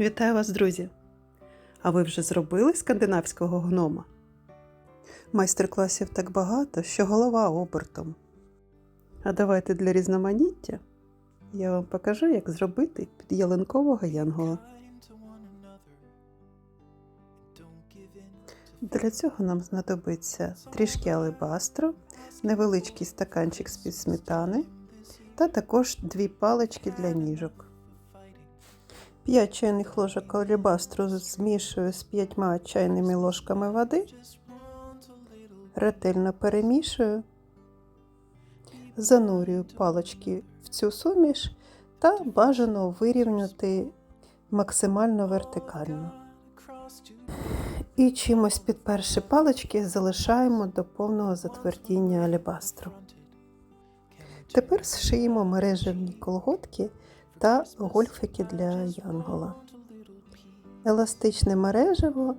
Вітаю вас, друзі! А ви вже зробили скандинавського гнома? Майстер-класів так багато, що голова обертом. А давайте для різноманіття я вам покажу, як зробити під ялинкового янгола. Для цього нам знадобиться трішки алебастру, невеличкий стаканчик з-під сметани та також дві палички для ніжок. 5 чайних ложок алебастру змішую з 5 чайними ложками води, ретельно перемішую, занурюю палички в цю суміш та бажано вирівняти максимально вертикально. І чимось підперши палички залишаємо до повного затвердіння алебастру. Тепер зшиємо мережевні колготки та гольфики для янгола. Еластичне мережево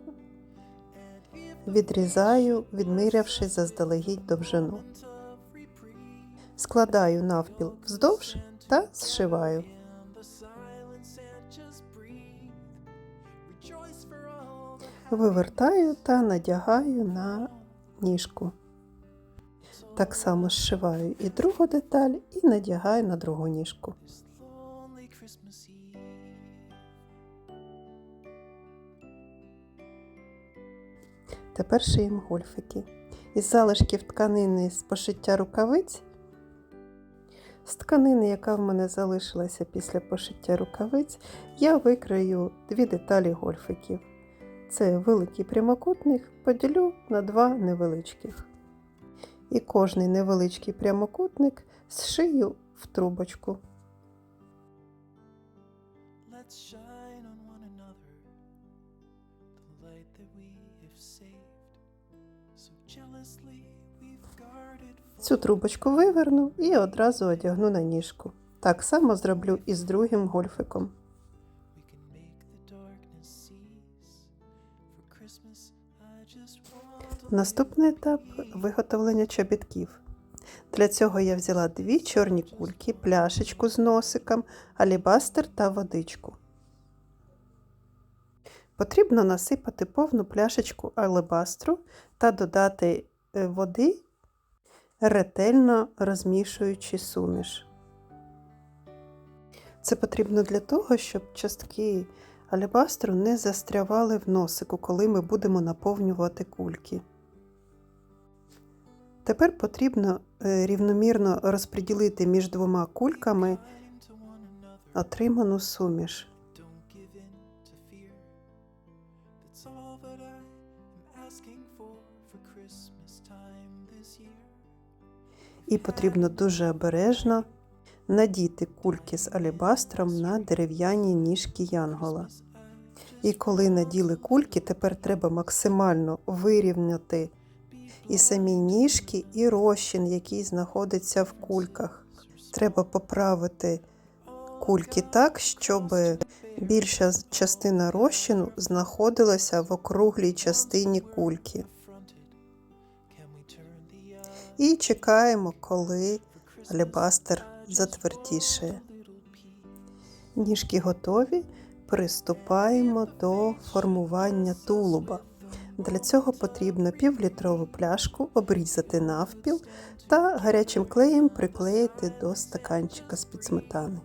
відрізаю, відмірявши заздалегідь довжину. Складаю навпіл вздовж та зшиваю. Вивертаю та надягаю на ніжку. Так само зшиваю і другу деталь, і надягаю на другу ніжку. Тепер шиємо гольфики. Із залишків тканини з пошиття рукавиць. З тканини, яка в мене залишилася після пошиття рукавиць, я викрию дві деталі гольфиків. Це великий прямокутник поділю на два невеличких. І кожний невеличкий прямокутник зшию в трубочку. Let's shine on one another the light that we have saved. So jealously we've guarded Цю трубочку виверну і одразу одягну на ніжку. Так само зроблю і з другим гольфиком. Наступний етап виготовлення чобітків. Для цього я взяла дві чорні кульки, пляшечку з носиком, алібастер та водичку. Потрібно насипати повну пляшечку алебастру та додати е, води, ретельно розмішуючи суміш. Це потрібно для того, щоб частки алебастру не застрявали в носику, коли ми будемо наповнювати кульки. Тепер потрібно е, рівномірно розподілити між двома кульками отриману суміш. І потрібно дуже обережно надіти кульки з алебастром на дерев'яні ніжки янгола. І коли наділи кульки, тепер треба максимально вирівняти і самі ніжки, і розчин, який знаходиться в кульках. Треба поправити кульки так, щоб більша частина розчину знаходилася в округлій частині кульки. І чекаємо, коли алебастер затвердішає. Ніжки готові. Приступаємо до формування тулуба. Для цього потрібно півлітрову пляшку обрізати навпіл та гарячим клеєм приклеїти до стаканчика сметани.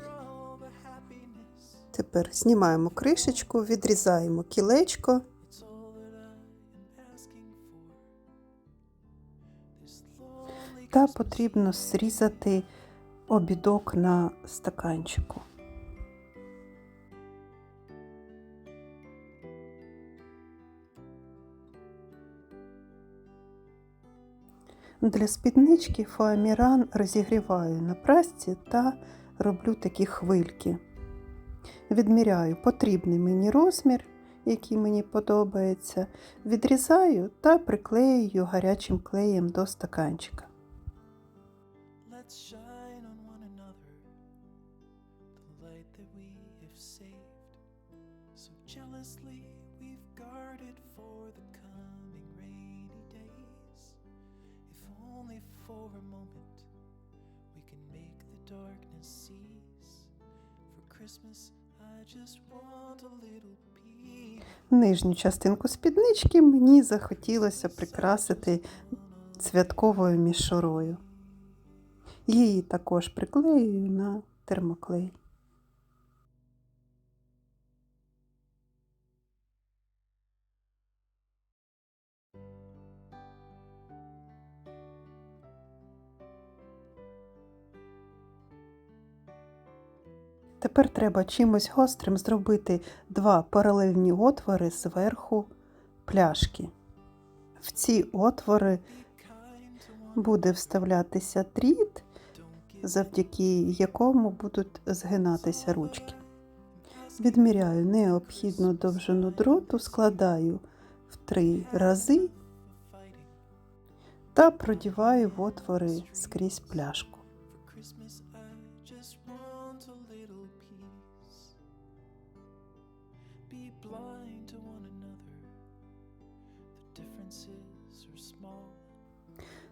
all the happiness? Тепер знімаємо кришечку, відрізаємо кілечко та потрібно зрізати обідок на стаканчику. Для спіднички фоаміран розігріваю на прасці та роблю такі хвильки. Відміряю потрібний мені розмір, який мені подобається, відрізаю та приклеюю гарячим клеєм до стаканчика. Нижню частинку спіднички мені захотілося прикрасити цвятковою мішурою. Її також приклеюю на термоклей. Тепер треба чимось гострим зробити два паралельні отвори зверху пляшки. В ці отвори буде вставлятися дріт, завдяки якому будуть згинатися ручки. Відміряю необхідну довжину дроту, складаю в три рази та продіваю в отвори скрізь пляшку.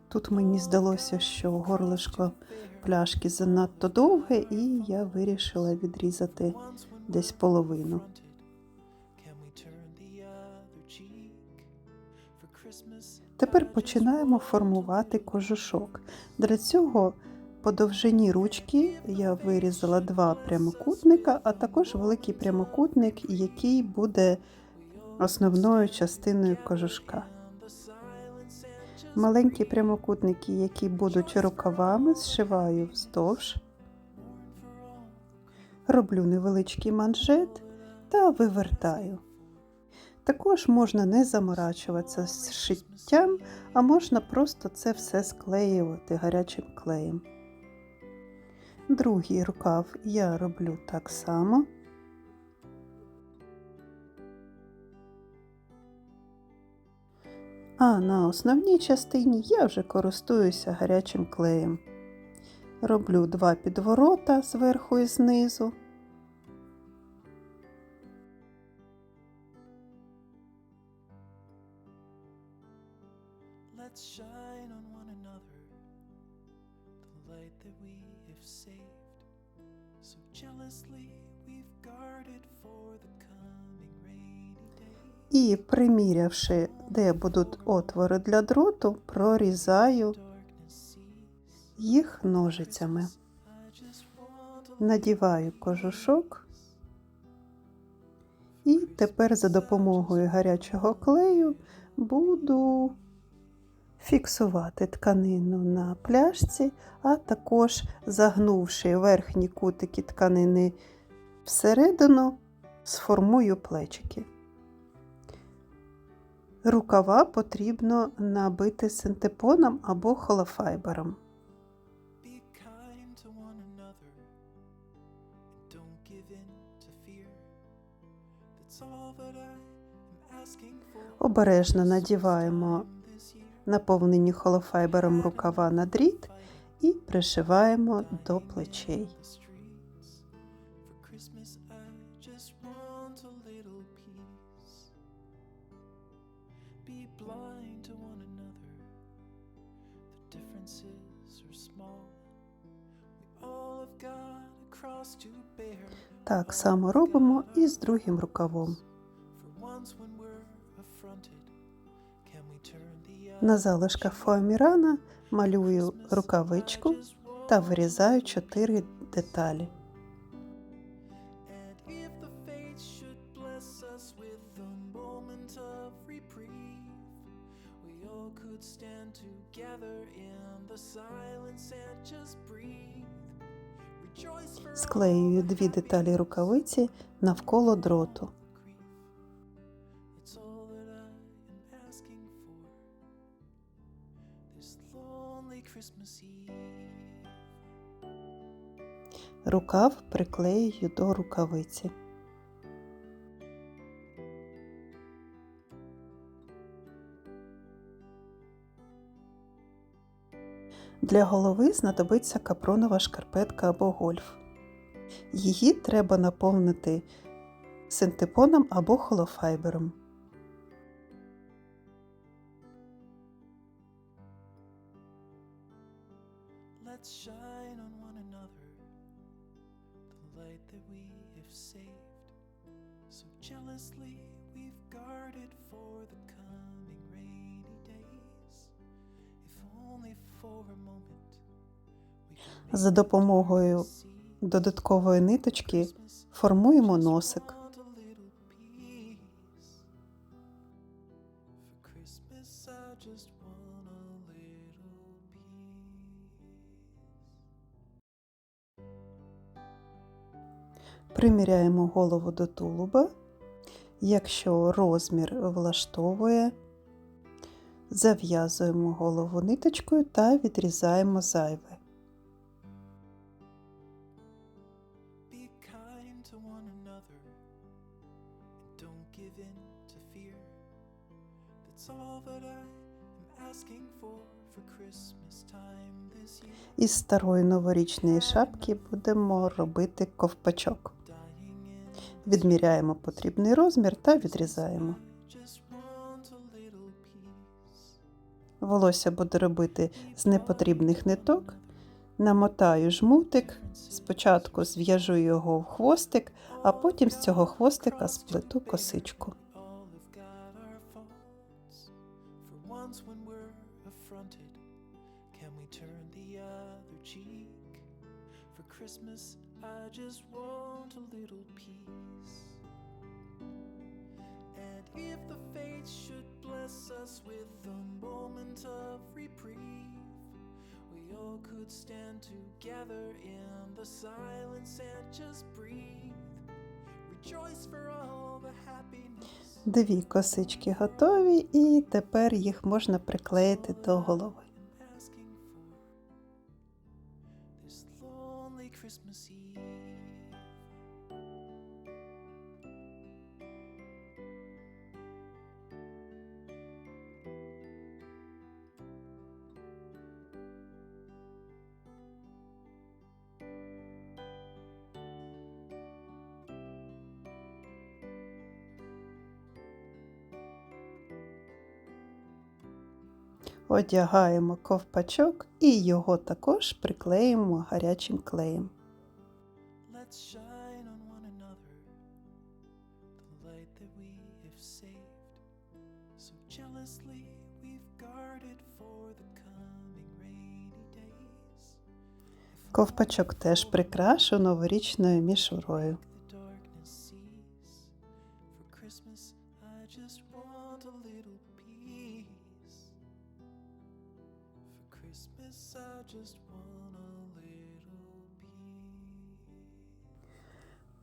Тут мені здалося, що горлишко пляшки занадто довге, і я вирішила відрізати десь половину. Тепер починаємо формувати кожушок. Для цього по довжині ручки я вирізала два прямокутника, а також великий прямокутник, який буде основною частиною кожушка. Маленькі прямокутники, які будуть рукавами, зшиваю вздовж, роблю невеличкий манжет та вивертаю. Також можна не заморачуватися з шиттям, а можна просто це все склеювати гарячим клеєм. Другий рукав я роблю так само. А на основній частині я вже користуюся гарячим клеєм. Роблю два підворота зверху і знизу. let's shine on one another. The light that we have saved. So jealously, we've guarded for the coming rainy day. І примірявши, де будуть отвори для дроту, прорізаю їх ножицями. Надіваю кожушок. І тепер за допомогою гарячого клею буду фіксувати тканину на пляшці, а також загнувши верхні кутики тканини всередину, сформую плечики. Рукава потрібно набити синтепоном або холофайбером. Обережно надіваємо наповнені холофайбером рукава на дріт і пришиваємо до плечей. Так само робимо і з другим рукавом. На залишках фоамірана малюю рукавичку та вирізаю чотири деталі. Stand together in the silence and just breathe. Склеюю дві деталі рукавиці навколо дроту. Рукав приклеюю до рукавиці. Для голови знадобиться капронова шкарпетка або гольф. Її треба наповнити синтепоном або холофайбером. За допомогою додаткової ниточки формуємо носик. Приміряємо голову до тулуба. Якщо розмір влаштовує, зав'язуємо голову ниточкою та відрізаємо зайве. Із старої новорічної шапки будемо робити ковпачок. Відміряємо потрібний розмір та відрізаємо. Волосся буду робити з непотрібних ниток. Намотаю жмутик, спочатку зв'яжу його в хвостик, а потім з цього хвостика сплету косичку. Christmas, I just want a little peace. And if the fates should bless us with a moment of reprieve, we all could stand together in the silence and just breathe. Rejoice for all the happiness. Дві косички готові, і тепер їх можна приклеїти до голови. Одягаємо ковпачок і його також приклеїмо гарячим клеєм. Let's shine on one another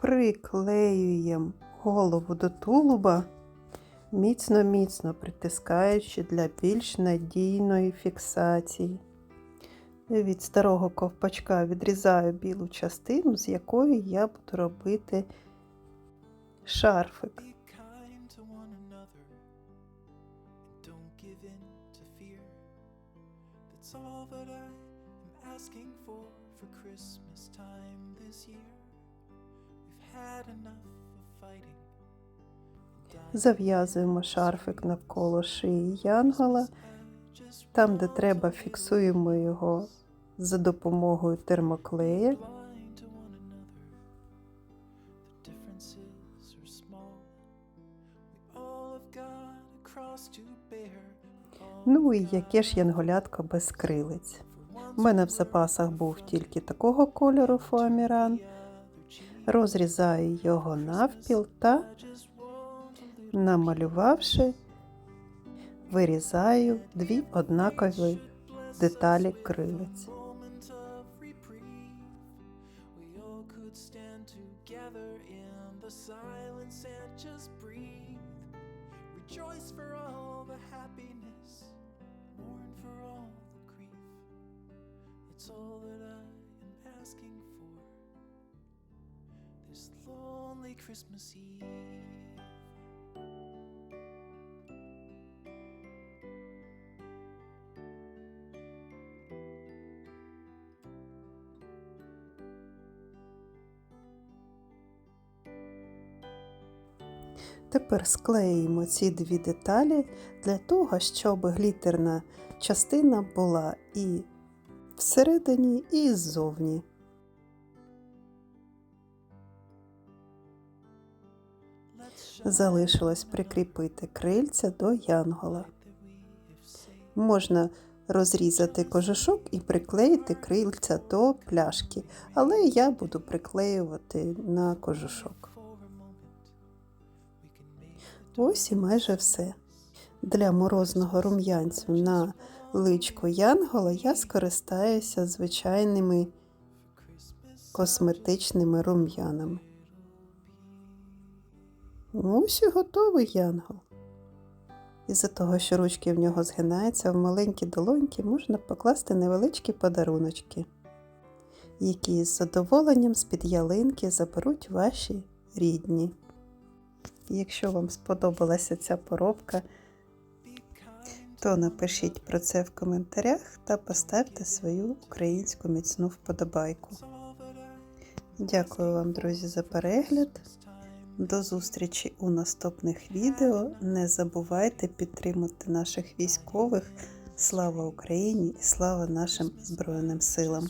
Приклеюємо голову до тулуба, міцно-міцно притискаючи для більш надійної фіксації. Від старого ковпачка відрізаю білу частину, з якої я буду робити шарфик. All that I am asking for for Christmas time this year. Зав'язуємо шарфик навколо шиї янгола. Там, де треба, фіксуємо його за допомогою термоклея. Ну і яке ж янголятко без once У мене в запасах був тільки такого кольору фоаміран. Розрізаю його навпіл та, намалювавши, вирізаю дві однакові деталі am asking for this lonely Christmas Eve. Тепер склеїмо ці дві деталі для того, щоб глітерна частина була і всередині, і ззовні. Залишилось прикріпити крильця до янгола. Можна розрізати кожушок і приклеїти крильця до пляшки, але я буду приклеювати на кожушок. Ось і майже все. Для морозного рум'янцю на личко янгола я скористаюся звичайними косметичними рум'янами. Ось і готовий янгол. Із-за того, що ручки в нього згинаються, в маленькі долоньки можна покласти невеличкі подаруночки, які з задоволенням з-під ялинки заберуть ваші рідні. Якщо вам сподобалася ця поробка, то напишіть про це в коментарях та поставте свою українську міцну вподобайку. Дякую вам, друзі, за перегляд. До зустрічі у наступних відео. Не забувайте підтримати наших військових. Слава Україні і слава нашим Збройним силам!